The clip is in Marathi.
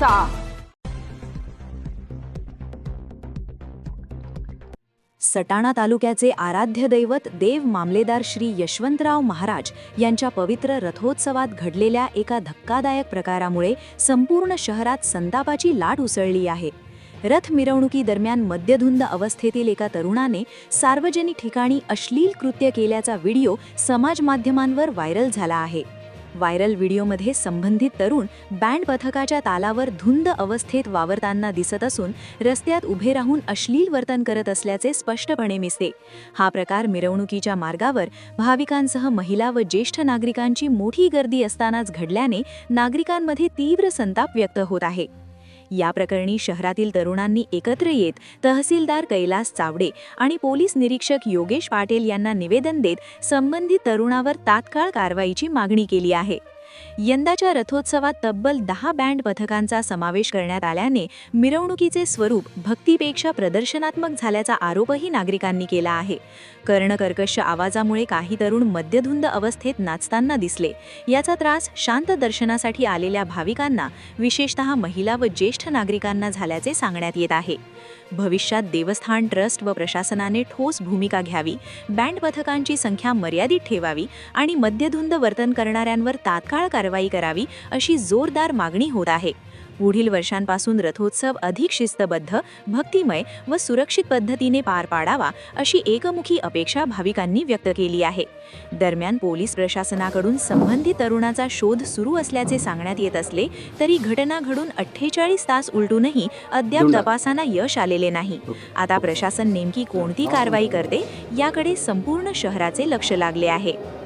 करायचा सटाणा तालुक्याचे आराध्य दैवत देव मामलेदार श्री यशवंतराव महाराज यांच्या पवित्र रथोत्सवात घडलेल्या एका धक्कादायक प्रकारामुळे संपूर्ण शहरात संतापाची लाट उसळली आहे. रथ मिरवणुकीदरम्यान मद्यधुंद अवस्थेतील एका तरुणाने सार्वजनिक ठिकाणी अश्लील कृत्य केल्याचा व्हिडिओ समाज माध्यमांवर व्हायरल झाला आहे. व्हायरल व्हिडिओमध्ये संबंधित तरुण बँड पथकाच्या तालावर धुंद अवस्थेत वावरताना दिसत असून रस्त्यात उभे राहून अश्लील वर्तन करत असल्याचे स्पष्टपणे मिसते. हा प्रकार मिरवणुकीच्या मार्गावर भाविकांसह महिला व ज्येष्ठ नागरिकांची मोठी गर्दी असतानाच घडल्याने नागरिकांमध्ये तीव्र संताप व्यक्त होत आहे. या प्रकरणी शहरातील तरुणांनी एकत्र येत तहसीलदार कैलास चावडे आणि पोलीस निरीक्षक योगेश पाटील यांना निवेदन देत संबंधित तरुणावर तात्काळ कारवाईची मागणी केली आहे. यंदाच्या रथोत्सवात तब्बल दहा बँड पथकांचा समावेश करण्यात आल्याने मिरवणुकीचे स्वरूप भक्तीपेक्षा प्रदर्शनात्मक झाल्याचा आरोपही नागरिकांनी केला आहे. कर्णकर्कश आवाजामुळे काही तरुण मद्यधुंद अवस्थेत नाचताना दिसले. याचा त्रास शांत दर्शनासाठी आलेल्या भाविकांना विशेषतः महिला व ज्येष्ठ नागरिकांना झाल्याचे सांगण्यात येत आहे. भविष्यात देवस्थान ट्रस्ट व प्रशासनाने ठोस भूमिका घ्यावी बँड पथकांची संख्या मर्यादित ठेवावी आणि मद्यधुंद वर्तन करणाऱ्यांवर तात्काळ तात्काळ कारवाई करावी अशी जोरदार मागणी होत आहे. पुढील वर्षांपासून रथोत्सव अधिक शिस्तबद्ध भक्तिमय व सुरक्षित पद्धतीने पार पाडावा अशी एकमुखी अपेक्षा भाविकांनी व्यक्त केली आहे. दरम्यान पोलीस प्रशासनाकडून संबंधित तरुणाचा शोध सुरू असल्याचे सांगण्यात येत असले तरी घटना घडून अठ्ठेचाळीस तास उलटूनही अद्याप तपासांना यश आलेले नाही. आता प्रशासन नेमकी कोणती कारवाई करते याकडे संपूर्ण शहराचे लक्ष लागले आहे.